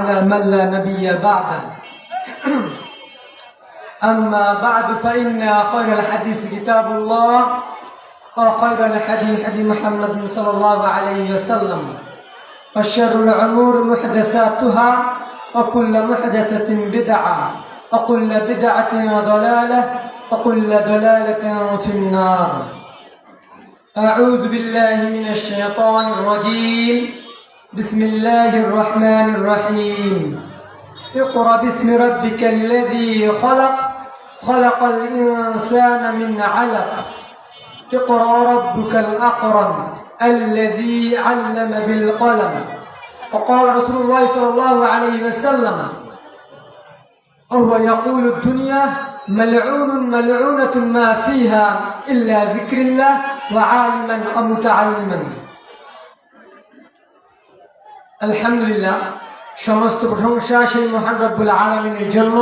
على من لا نبي بعده. أما بعد فإن خير الحديث كتاب الله وخير الحديث حديث محمد صلى الله عليه وسلم. وشر الأمور محدثاتها وكل محدثة بدعة وكل بدعة ضلالة وكل ضلالة في النار. أعوذ بالله من الشيطان الرجيم. بسم الله الرحمن الرحيم. اقرأ باسم ربك الذي خلق. خلق الإنسان من علق. اقرأ ربك الأقرم الذي علم بالقلم. وقال رسول الله صلى الله عليه وسلم وهو يقول الدنيا ملعون ملعونة ما فيها إلا ذكر الله وعالما ومتعلما আলহামদুলিল্লাহ, সমস্ত প্রশংসা সেই মহান রব্বুল আলমিনের জন্য,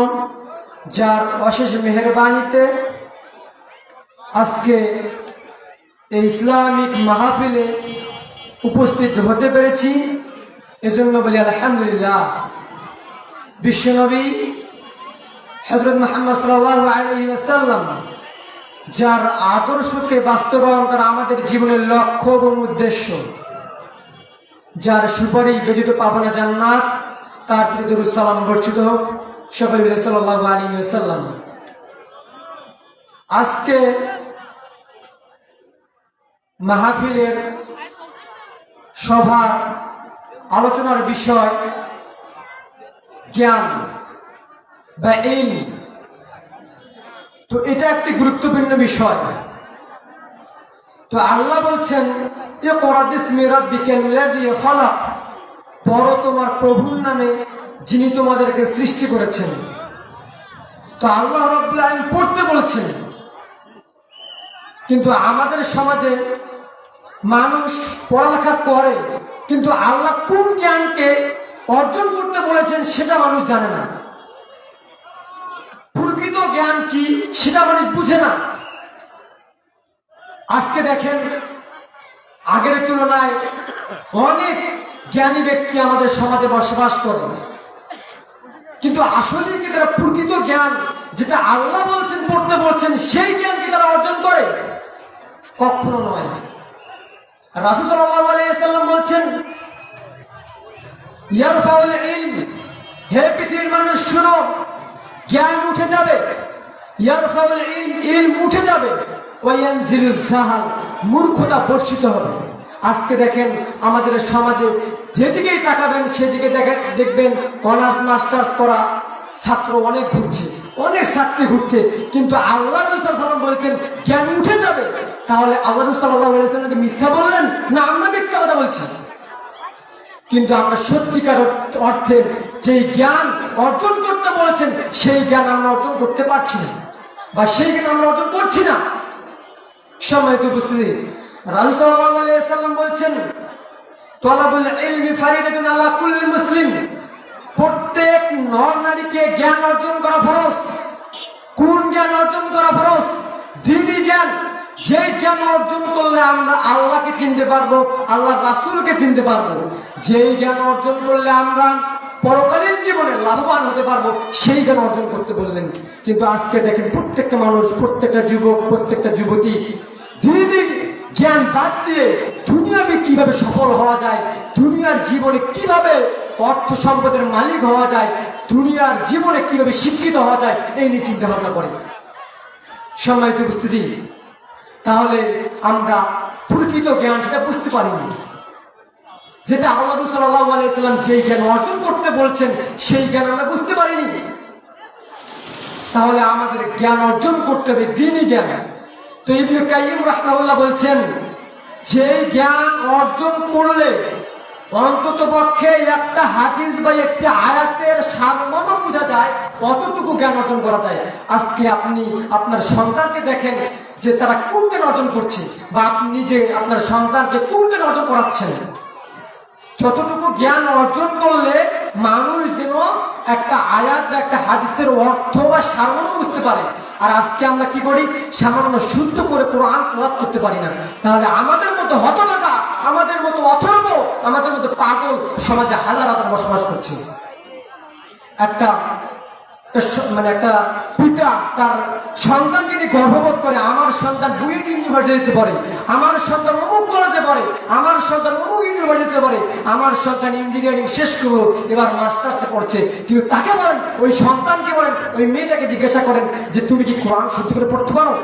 যার অশেষ মেহরবানিতে আজকে এই ইসলামিক মাহফিলে উপস্থিত হতে পেরেছি। এজন্য বলি আলহামদুলিল্লাহ, বিশ্বনবী হজরত মোহাম্মদ সাল্লাম যার আদর্শকে বাস্তবায়ন করা আমাদের জীবনের লক্ষ্য এবং উদ্দেশ্য। যার সুপারিশ ব্যতীত পাবো না জান্নাত, তার প্রতি সালাম বর্ষিত হোক। সকল সাল্লাহ আলী সাল্লাম আজকে মাহফিলের সভার আলোচনার বিষয় জ্ঞান বা এই তো এটা একটি গুরুত্বপূর্ণ বিষয়। তো আল্লাহ বলছেন পর তোমার প্রভুর নামে যিনি তোমাদেরকে সৃষ্টি করেছেন। তো আল্লাহ রব্লা পড়তে বলছেন। কিন্তু আমাদের সমাজে মানুষ পড়ালেখা করে, কিন্তু আল্লাহ কোন জ্ঞানকে অর্জন করতে বলেছেন সেটা মানুষ জানে না। প্রকৃত জ্ঞান কি সেটা মানুষ বুঝে না। আজকে দেখেন আগের তুলনায় অনেক জ্ঞানী ব্যক্তি আমাদের সমাজে বসবাস করে। কিন্তু আসলে কি তারা প্রকৃত জ্ঞান যেটা আল্লাহ বলছেন পড়তে বলছেন, সেই জ্ঞান কি তারা অর্জন করে? কখনো নয়। রাসুল সাল্লাম বলছেন হে পৃথিবীর মানুষ, শুনো, জ্ঞান উঠে যাবে। উঠে যাবে। মূর্খতা বর্ষিত হবে। আজকে দেখেন আমাদের সমাজে যেদিকেই তাকাবেন, সেদিকে দেখেন দেখবেন অনার্স, মাস্টার্স করা ছাত্র অনেক ঘুরছে, অনেক ছাত্রী ঘুরছে, কিন্তু আল্লাহ বলেছেন, জ্ঞান উঠে যাবে। তাহলে আল্লাহ সাল্লাহ বলেছেন মিথ্যা বললেন না, আমরা মিথ্যা কথা বলছি। কিন্তু আমরা সত্যিকার অর্থের যেই জ্ঞান অর্জন করতে বলেছেন, সেই জ্ঞান আমরা অর্জন করতে পারছি না। বা সেই জ্ঞান আমরা অর্জন করছি না। সম্মানিত উপস্থিতি রাজুসাল্লাম বলছেন, তলাবুল ইলমি ফারিদাতুন আলা কুল্লি মুসলিম। প্রত্যেক নর নারীকে জ্ঞান অর্জন করা ফরজ। কোন জ্ঞান অর্জন করা ফরজ? দিদি জ্ঞান। যে জ্ঞান অর্জন করলে আমরা আল্লাহকে চিনতে পারব আল্লাহ রাসুলকে চিনতে পারব। যেই জ্ঞান অর্জন করলে আমরা পরকালীন জীবনে লাভবান হতে পারব, সেই জ্ঞান অর্জন করতে বললেন। কিন্তু আজকে দেখেন প্রত্যেকটা মানুষ, প্রত্যেকটা যুবক, প্রত্যেকটা যুবতী দিদি জ্ঞান বাদ দিয়ে দুনিয়াকে কীভাবে সফল হওয়া যায়, দুনিয়ার জীবনে কীভাবে অর্থ সম্পদের মালিক হওয়া যায়, দুনিয়ার জীবনে কীভাবে শিক্ষিত হওয়া যায়, এই নিয়ে চিন্তা ভাবনা করে। সম্মানিত উপস্থিতি, তাহলে আমরা প্রকৃত জ্ঞান সেটা বুঝতে পারিনি। যেটা আল্লাহ সাল্লাহ আলাইসাল্লাম যেই জ্ঞান অর্জন করতে বলছেন, সেই জ্ঞান আমরা বুঝতে পারিনি। তাহলে আমাদের জ্ঞান অর্জন করতে হবে দিনই জ্ঞান। তো ইবনু কাইম রাহমাহুল্লাহ বলছেন যে জ্ঞান অর্জন করলে অন্তত পক্ষে একটা হাদিস বা একটি আয়াতের সারমর্ম বোঝা যায় কতটুকু জ্ঞান অর্জন করা যায়। আজকে আপনি আপনার সন্তানকে দেখেন যে তারা কোন জ্ঞান অর্জন করছে, বা আপনি নিজে আপনার সন্তানকে কোন জ্ঞান অর্জন করাচ্ছেন। যতটুকু জ্ঞান অর্জন করলে মানুষ যেন একটা আয়াত বা একটা হাদিসের অর্থ বা সারমর্ম বুঝতে পারে আর আজকে আমরা কি করি? সামান্য শুদ্ধ করে কোরআন প্রভাব করতে পারি না। তাহলে আমাদের মতো হতভাগা, আমাদের মতো অথর্ব, আমাদের মতো পাগল সমাজে হাজার হাজার বসবাস করছে। একটা মানে একটা পিতা তার সন্তানকে নিয়ে গর্ববোধ করে, আমার সন্তান বুয়েট ইউনিভার্সিটিতে পড়ে, আমার সন্তান অমুক কলেজে পড়ে, আমার সন্তান অমুক ইউনিভার্সিটিতে পড়ে, আমার সন্তান ইঞ্জিনিয়ারিং শেষ করব এবার মাস্টার্সে পড়ছে। কিন্তু তাকে বলেন, ওই সন্তানকে বলেন, ওই মেয়েটাকে জিজ্ঞাসা করেন যে, তুমি কি কোরআন সত্যি করে পড়তে পারো?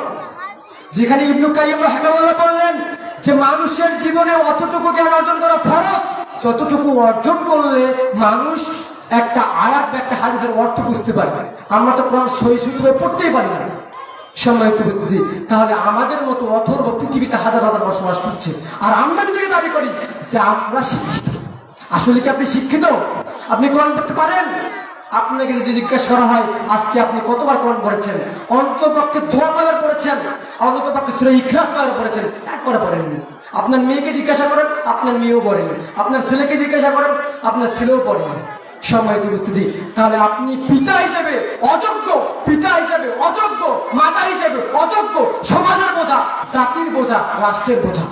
যেখানে ইবনু কাইম রাহিমাহুল্লাহ বললেন যে, মানুষের জীবনে অতটুকু জ্ঞান অর্জন করা ফরজ, যতটুকু অর্জন করলে মানুষ একটা আয়াত বা একটা হাদিসের অর্থ বুঝতে পারবে আমরা তো সহি সহি পড়তেই পারি না। সম্মানিত উপস্থিতি, তাহলে আমাদের মতো অথর্ব পৃথিবীতে হাজার হাজার বসবাস করছে। আর আমরা যদি দাবি করি যে আমরা শিক্ষিত। আসলে কি আপনি শিক্ষিত? আপনি কোরআন পড়তে পারেন? আপনাকে যদি জিজ্ঞেস করা হয়, আজকে আপনি কতবার কোরআন পড়েছেন? অন্তপক্ষে দোয়া কয়বার পড়েছেন? অন্তপক্ষে সুরে ইখলাস কয়বার পড়েছেন? একবারে পড়েননি। আপনার মেয়েকে জিজ্ঞাসা করেন, আপনার মেয়েও পড়েনি। আপনার ছেলেকে জিজ্ঞাসা করেন, আপনার ছেলেও পড়েনি। সম্মানিত উপস্থিতি। তাহলে আপনি পিতা হিসেবে অযোগ্য, পিতা হিসেবে অযোগ্য, মাতা হিসেবে অযোগ্য, সমাজের বোঝা, জাতির বোঝা, রাষ্ট্রের বোঝা।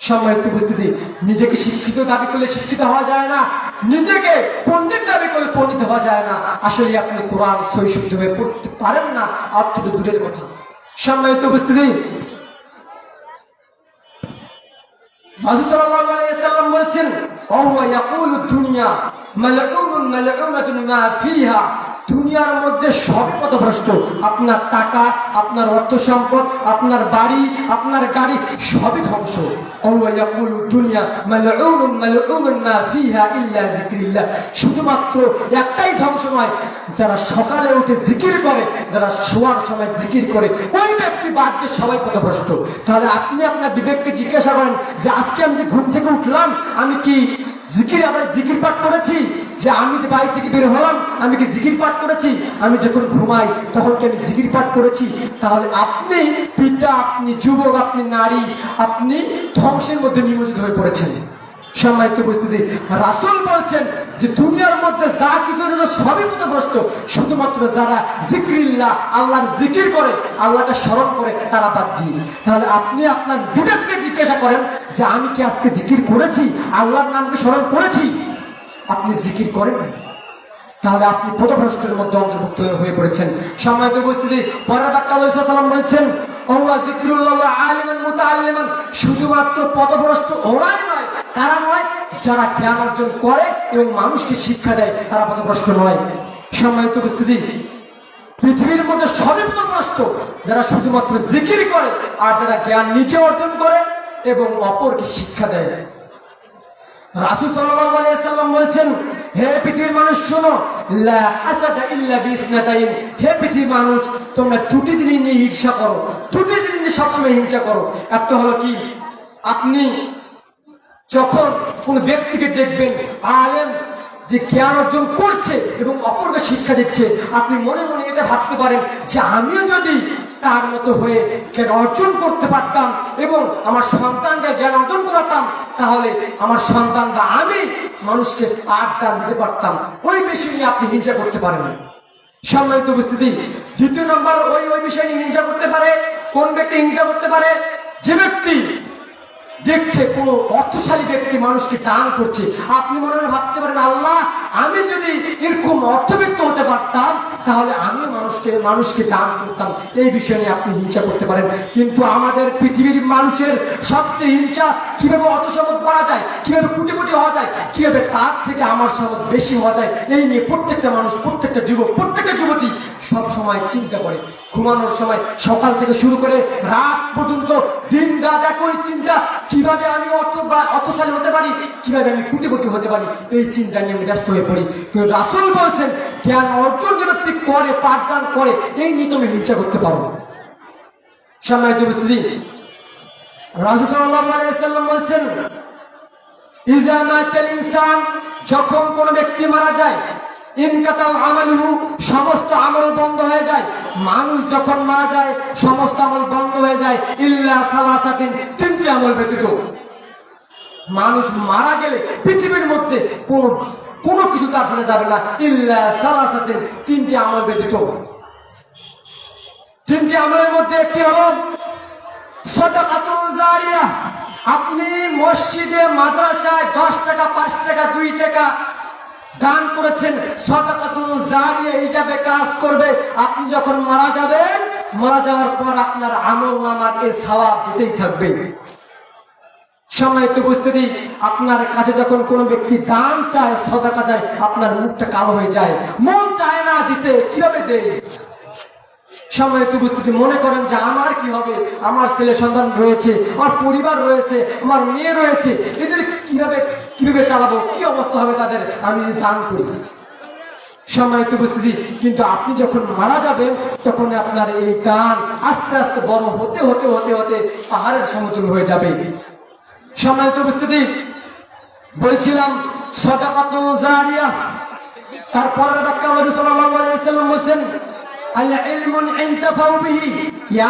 সম্মানিত উপস্থিতি। নিজেকে শিক্ষিত দাবি করলে শিক্ষিত হওয়া যায় না। নিজেকে পণ্ডিত দাবি করলে পণ্ডিত হওয়া যায় না। আসলে আপনি কোরআন সৈশুদ্ধভাবে পড়তে পারেন না। অর্থ তো দূরের কথা। সম্মানিত উপস্থিতি। বলছেন وهو يقول الدنيا ملعون ملعونة ما فيها. দুনিয়ার মধ্যে সব পথভ্রষ্ট। আপনার টাকা, আপনার অর্থ সম্পদ, আপনার বাড়ি, আপনার গাড়ি, সবই ধ্বংস। শুধুমাত্র একটাই ধ্বংস নয়, যারা সকালে উঠে জিকির করে, যারা শোয়ার সময় জিকির করে, ওই ব্যক্তি বাদ দিয়ে সবাই পথভ্রষ্ট। তাহলে আপনি আপনার বিবেককে জিজ্ঞাসা করেন যে, আজকে আমি যে ঘুম থেকে উঠলাম, আমি কি জিকির আবার জিকির পাঠ করেছি? যে আমি যে বাড়ি থেকে বের হলাম, আমি কি জিকির পাঠ করেছি? আমি যখন ঘুমাই, তখন কি আমি জিকির পাঠ করেছি? তাহলে আপনি, পিতা, আপনি, যুবক, আপনি, নারী, আপনি ধ্বংসের মধ্যে নিমজ্জিত হয়ে পড়েছেন। সম্মানিত উপস্থিতি, রাসুল বলছেন যে দুনিয়ার মধ্যে যা কিছু রয়েছে সবই পথভ্রষ্ট। শুধুমাত্র যারা জিক্রিল্লাহ, আল্লাহর জিকির করে, আল্লাহকে স্মরণ করে, তারা বাদ দিয়ে তাহলে আপনি আপনার বিবেককে জিজ্ঞাসা করেন যে আমি কি আজকে জিকির করেছি? আল্লাহর নামকে স্মরণ করেছি? আপনি জিকির করেন। তাহলে আপনি পথভ্রষ্টের মধ্যে অন্তর্ভুক্ত হয়ে- পড়েছেন। সম্মানিত উপস্থিতি, পরের মুতাআল্লিমান, শুধুমাত্র যারা করে এবং মানুষকে শিক্ষা দেয়, তারা নয়। সম্মানিত পৃথিবীর মধ্যে যারা শুধুমাত্র জিকির করে আর যারা জ্ঞান নিচে অর্জন করে এবং অপরকে শিক্ষা দেয়। আলাইহি সাল্লাম হে পৃথিবীর মানুষ, শোনো, লা হে পৃথিবীর মানুষ, তোমরা দুটি জিনিস নিয়ে হিংসা করো জিনিস নিয়ে সবসময় হিংসা করো। একটা হলো কি, আপনি যখন কোন ব্যক্তিকে দেখবেন, আলেম, যে জ্ঞান অর্জন করছে এবং অপরকে শিক্ষা দিচ্ছে, আপনি মনে মনে এটা ভাবতে পারেন যে আমিও যদি তার মতো হয়ে জ্ঞান অর্জন করতে পারতাম এবং আমার সন্তানকে জ্ঞান অর্জন করাতাম, তাহলে আমার সন্তান বা আমি মানুষকে তার দান দিতে পারতাম। ওই বিষয় নিয়ে আপনি হিংসা করতে পারেন সম্মানিত উপস্থিতি, দ্বিতীয় নম্বর ওই ওই বিষয় নিয়ে হিংসা করতে পারে, কোন ব্যক্তি হিংসা করতে পারে? যে ব্যক্তি দেখছে কোন অর্থশালী ব্যক্তি মানুষকে দান করছে। আপনি মনে মনে ভাবতে পারেন, আল্লাহ, আমি যদি এরকম অর্থবিত্ত হতে পারতাম, তাহলে আমি মানুষকে মানুষকে দান করতাম। এই বিষয়ে নিয়ে আপনি হিংসা করতে পারেন। কিন্তু আমাদের পৃথিবীর মানুষের সবচেয়ে হিংসা, কীভাবে অর্থ সম্পদ করা যায়, কীভাবে কোটি কোটি হওয়া যায়, কীভাবে তার থেকে আমার সম্পদ বেশি হওয়া যায়, এই নিয়ে প্রত্যেকটা মানুষ, প্রত্যেকটা যুবক, প্রত্যেকটা যুবতী সব সময় চিন্তা করে। ঘুমানোর সময় সকাল থেকে শুরু করে রাত পর্যন্ত দিন রাত একই চিন্তা, কীভাবে আমি বা অর্থশালী হতে পারি, কীভাবে আমি কোটিপতি হতে পারি, এই চিন্তা নিয়ে আমি ব্যস্ত হয়ে পড়ি। কিন্তু রাসুল বলছেন, জ্ঞান অর্জন যে ব্যক্তি করে, পাঠদান করে, এই নিয়ে তুমি হিংসা করতে পারো সম্মানিত ইনসান, যখন কোন ব্যক্তি মারা যায় সমস্ত আমল বন্ধ হয়ে যায়। মানুষ যখন মারা যায়, সমস্ত আমল বন্ধ হয়ে যায়। ইল্লা সালাসাতিন, তিনটি আমল ব্যতীত। মানুষ মারা গেলে পৃথিবীর মধ্যে কোন, কোনো কিছু তার সাথে যাবে না। ইল্লা সালাসাতিন, তিনটি আমল ব্যতীত। তিনটি আমলের মধ্যে একটি হল আপনি মসজিদে, মাদ্রাসায় দশ টাকা, পাঁচ টাকা, দুই টাকা দান করেছেন জারিয়া হিসাবে কাজ করবে। আপনি যখন মারা যাবেন, মারা যাওয়ার পর আপনার আমল নামার এই সওয়াব যেতেই থাকবে। বুঝতে দিই আপনার কাছে যখন কোনো ব্যক্তি দান চায়, সদাকা চায় আপনার মুখটা কালো হয়ে যায়। মন চায় না দিতে, কীভাবে দেয়? সম্মানিত উপস্থিতি মনে করেন যে আমার কি হবে? আমার ছেলে সন্তান রয়েছে, আমার পরিবার রয়েছে, আমার মেয়ে রয়েছে, এদের কীভাবে কীভাবে চালাবো? কি অবস্থা হবে তাদের? আমি যদি দান করি। সম্মানিত উপস্থিতি, কিন্তু আপনি যখন মারা যাবেন, তখন আপনার এই দান আস্তে আস্তে বড় হতে হতে হতে হতে পাহাড়ের সমতুল হয়ে যাবে। সম্মানিত উপস্থিতি, বলছিলাম ব্যাখ্যা নবী সাল্লাল্লাহু আলাইহি সাল্লাম বলছেন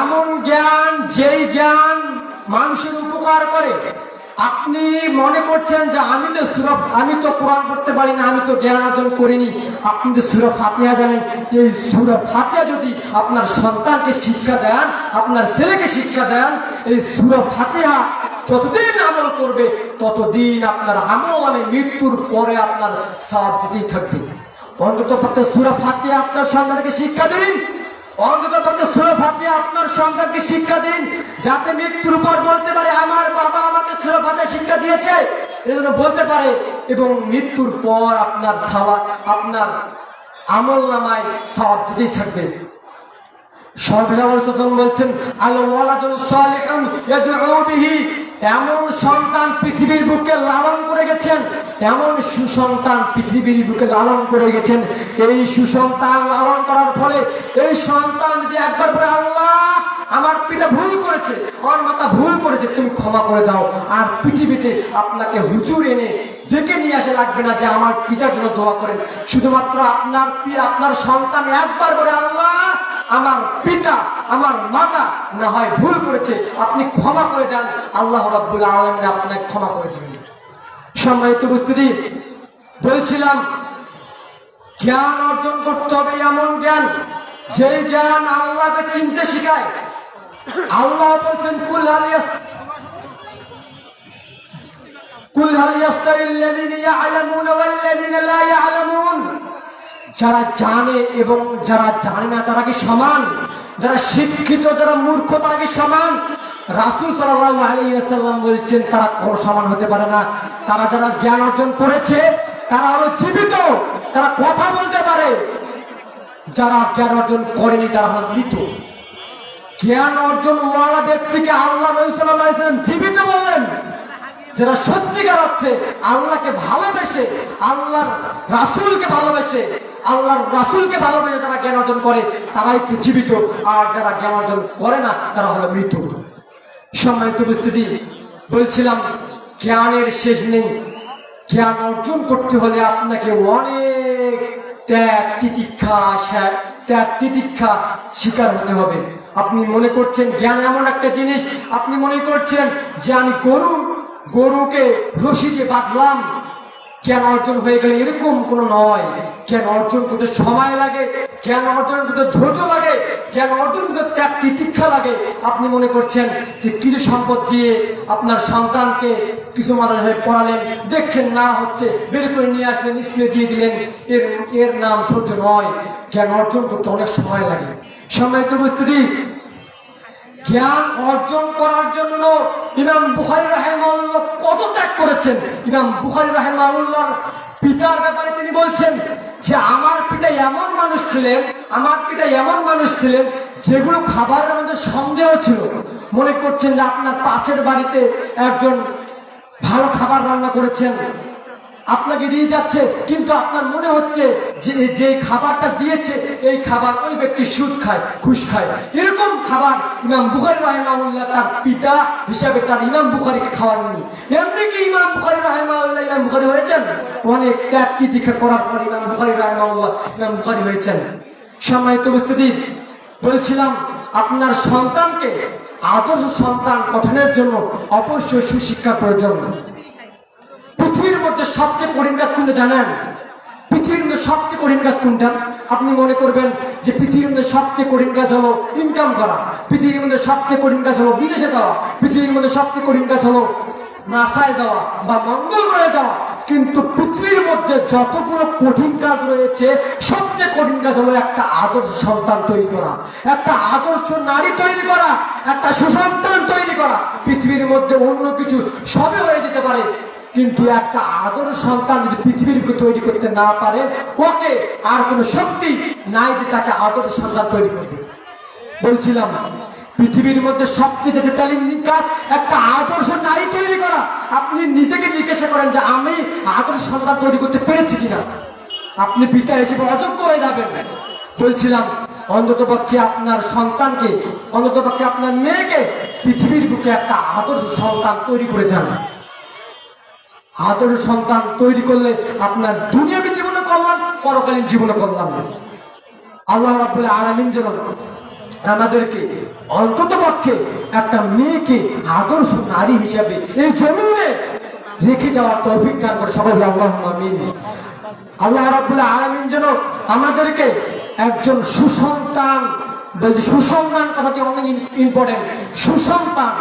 এমন জ্ঞান, যেই জ্ঞান মানুষের উপকার করে। আপনি মনে করছেন যে আমি তো সুরভ আমি তো কোরআন পড়তে পারি না, আমি তো জ্ঞান অর্জন করিনি। আপনি তো সুরভ ফাতিহা জানেন, এই সুরভ ফাতিহা যদি আপনার সন্তানকে শিক্ষা দেন, আপনার ছেলেকে শিক্ষা দেন, এই সুরভ ফাতিহা যতদিন আমল করবে, ততদিন আপনার আমল নামে মৃত্যুর পরে আপনার সব যেতেই থাকবে। অন্তত পক্ষে সুরা ফাতিহা আপনার সন্তানকে শিক্ষা দিন। অন্তত পক্ষে সুরা ফাতিহা আপনার সন্তানকে শিক্ষা দিন। যাতে মৃত্যুর পর বলতে পারে, আমার বাবা আমাকে সুরা ফাতিহা শিক্ষা দিয়েছে। এজন্য বলতে পারে, এবং মৃত্যুর পর আপনার সাওয়া, আপনার আমল নামায় সব যেতেই থাকবে। সর্বজন বলছেন আলো ওয়ালাদুল সালিহুন ইয়াদউ বিহি এমন সন্তান পৃথিবীর বুকে লালন করে গেছেন, এমন সুসন্তান পৃথিবীর বুকে লালন করে গেছেন। এই সুসন্তান লালন করার ফলে এই সন্তান যদি একবার পরে আল্লাহ, আমার পিতা ভুল করেছে, আমার মাতা ভুল করেছে, তুমি ক্ষমা করে দাও। আর পৃথিবীতে আপনাকে হুজুর এনে ডেকে নিয়ে আসে লাগবে না যে আমার পিতার জন্য দোয়া করেন। শুধুমাত্র আপনার আপনার সন্তান একবার করে আল্লাহ আমার পিতা, আমার মাতা না হয় ভুল করেছে, আপনি ক্ষমা করে দেন, আল্লাহ রাব্বুল আলমিন আপনাকে ক্ষমা করে দেবেন। সম্মানিত উপস্থিতি, বলছিলাম, জ্ঞান অর্জন করতে হবে এমন জ্ঞান যেই জ্ঞান আল্লাহকে চিনতে শিখায়। আল্লাহ বলছেন, কুল হালিয়াস কুল হালিয়াস্তারিল্লাযীনা ইয়ালামুনা ওয়াল্লাযীনা লা যারা জানে এবং যারা জানে না তারা কি সমান? যারা শিক্ষিত, যারা মূর্খ, তারা কি সমান? রাসুল ওয়াসাল্লাম বলছেন, তারা সমান হতে পারে না। তারা যারা জ্ঞান অর্জন করেছে, তারা হলো জীবিত, তারা কথা বলতে পারে। যারা জ্ঞান অর্জন করেনি, তারা হলো মৃত। জ্ঞান অর্জন ওয়ালা ব্যক্তিকে আল্লাহ আলাইহি জীবিত বললেন। যারা সত্যিকার অর্থে আল্লাহকে ভালোবেসে, আল্লাহর রাসূলকে ভালোবেসে আল্লাহর রাসূলকে ভালোবেসে যারা জ্ঞান অর্জন করে, তারাই জীবিত। আর যারা জ্ঞান অর্জন করে না, তারা হলো মৃত সম্মানিত উপস্থিতি, বলছিলাম, জ্ঞানের শেষ নেই। জ্ঞান অর্জন করতে হলে আপনাকে অনেক ত্যাগ, তিতিক্ষা ত্যাগ, তিতিক্ষা শিকার হতে হবে। আপনি মনে করছেন জ্ঞান এমন একটা জিনিস, আপনি মনে করছেন যে আমি গরু, গরুকে রশি বাঁধলাম জ্ঞান অর্জন হয়ে গেলে এরকম কোনো নয়। জ্ঞান অর্জন করতে সময় লাগে, জ্ঞান অর্জন করতে ধৈর্য লাগে, জ্ঞান অর্জন করতে ত্যাগ তিতিক্ষা লাগে। আপনি মনে করছেন যে কিছু সম্পদ দিয়ে আপনার সন্তানকে কিছু মানুষ হয়ে পড়ালেন, দেখছেন না হচ্ছে, বের করে নিয়ে আসলেন, স্কুলে দিয়ে দিলেন, এর এর নাম ধৈর্য নয়। জ্ঞান অর্জন করতে অনেক সময় লাগে। সম্মানিত উপস্থিতি জ্ঞান অর্জন করার জন্য ইমাম বুখারি রাহেমাউল্লাহ কত ত্যাগ করেছেন। ইমাম বুখারি রাহেমাউল্লাহর পিতার ব্যাপারে তিনি বলছেন যে, আমার পিতা এমন মানুষ ছিলেন, আমার পিতা এমন মানুষ ছিলেন যেগুলো খাবারের মধ্যে সন্দেহ ছিল। মনে করছেন যে আপনার পাশের বাড়িতে একজন ভালো খাবার রান্না করেছেন। আপনাকে দিয়ে যাচ্ছে, কিন্তু আপনার মনে হচ্ছে যে যে খাবারটা দিয়েছে, এই খাবার ওই ব্যক্তি সুদ খায়, ঘুষ খায়। এরকম খাবার ইমাম বুখারি রাহেমাউল্লাহ তার পিতা হিসাবে তার ইমাম বুখারিকে খাওয়াননি। এমনি কি ইমাম বুখারি রাহেমাউল্লাহ ইমাম বুখারি হয়েছেন? অনেক ত্যাগ কি দীক্ষা করার পর ইমাম বুখারি রাহেমাউল্লাহ ইমাম বুখারি হয়েছেন। সম্মানিত উপস্থিতি, বলছিলাম, আপনার সন্তানকে আদর্শ সন্তান গঠনের জন্য অবশ্যই সুশিক্ষা প্রয়োজন। মধ্যে সবচেয়ে কঠিন কাজ কোনটা জানেন? পৃথিবীর মধ্যে সবচেয়ে কঠিন কাজ কোনটা? আপনি মনে করবেন যে পৃথিবীর মধ্যে সবচেয়ে কঠিন কাজ হলো ইনকাম করা। পৃথিবীর মধ্যে সবচেয়ে কঠিন কাজ হলো বিদেশে যাওয়া। পৃথিবীর মধ্যে সবচেয়ে কঠিন কাজ হলো নাসায় যাওয়া বা মঙ্গল গ্রহে যাওয়া। কিন্তু পৃথিবীর মধ্যে যতগুলো কঠিন কাজ রয়েছে, সবচেয়ে কঠিন কাজ হলো একটা আদর্শ সন্তান তৈরি করা। একটা আদর্শ নারী তৈরি করা, একটা সুসন্তান তৈরি করা। পৃথিবীর মধ্যে অন্য কিছু সবই হয়ে যেতে পারে কিন্তু একটা আদর্শ সন্তান যদি পৃথিবীর তৈরি করতে না পারে, ওকে আর কোনো শক্তি নাই যে তাকে আদর্শ সন্তান তৈরি করবে। বলছিলাম, পৃথিবীর মধ্যে সবচেয়ে চ্যালেঞ্জিং কাজ, একটা আদর্শ নারী তৈরি করা। আপনি নিজেকে জিজ্ঞাসা করেন যে আমি আদর্শ সন্তান তৈরি করতে পেরেছি কিনা? আপনি পিতা হিসেবে অযোগ্য হয়ে যাবেন। বলছিলাম, অন্তত পক্ষে আপনার সন্তানকে, অন্তত পক্ষে আপনার মেয়েকে পৃথিবীর বুকে একটা আদর্শ সন্তান তৈরি করে যান। আদর্শ সন্তান তৈরি করলে আপনার দুনিয়াবী জীবনে কল্যাণ, পরকালীন জীবনে কল্যাণ আল্লাহ রাবুল আলমিন যেন আমাদেরকে অন্তত পক্ষে একটা মেয়েকে আদর্শ নারী হিসাবে এই জমিনে রেখে যাওয়ার তৌফিক দান করে সবাই আল্লাহ আমিন। আল্লাহ রাবুল আলমিন যেন আমাদেরকে একজন সুসন্তান, বলছি সুসন্তান কথাটি অনেক ইম্পর্টেন্ট সুসন্তান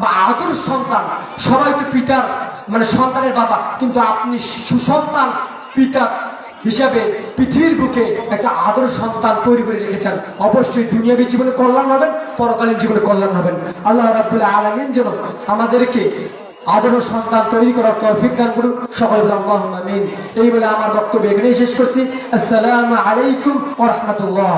বা আদর্শ সন্তান, সবাইকে পিতার মানে সন্তানের বাবা, কিন্তু আপনি সুসন্তান পিতা হিসাবে পৃথিবীর বুকে একটা আদর্শ সন্তান তৈরি করে রেখেছেন। অবশ্যই দুনিয়াবী জীবনে কল্যাণ হবেন, পরকালীন জীবনে কল্যাণ হবেন। আল্লাহ রাবুল্লাহ আলমিন যেন আমাদেরকে আদর্শ সন্তান তৈরি করার তৌফিক দান করুন। সকল এই বলে আমার বক্তব্য এখানেই শেষ করছি। আসসালামু আলাইকুম রাহমাতুল্লাহ।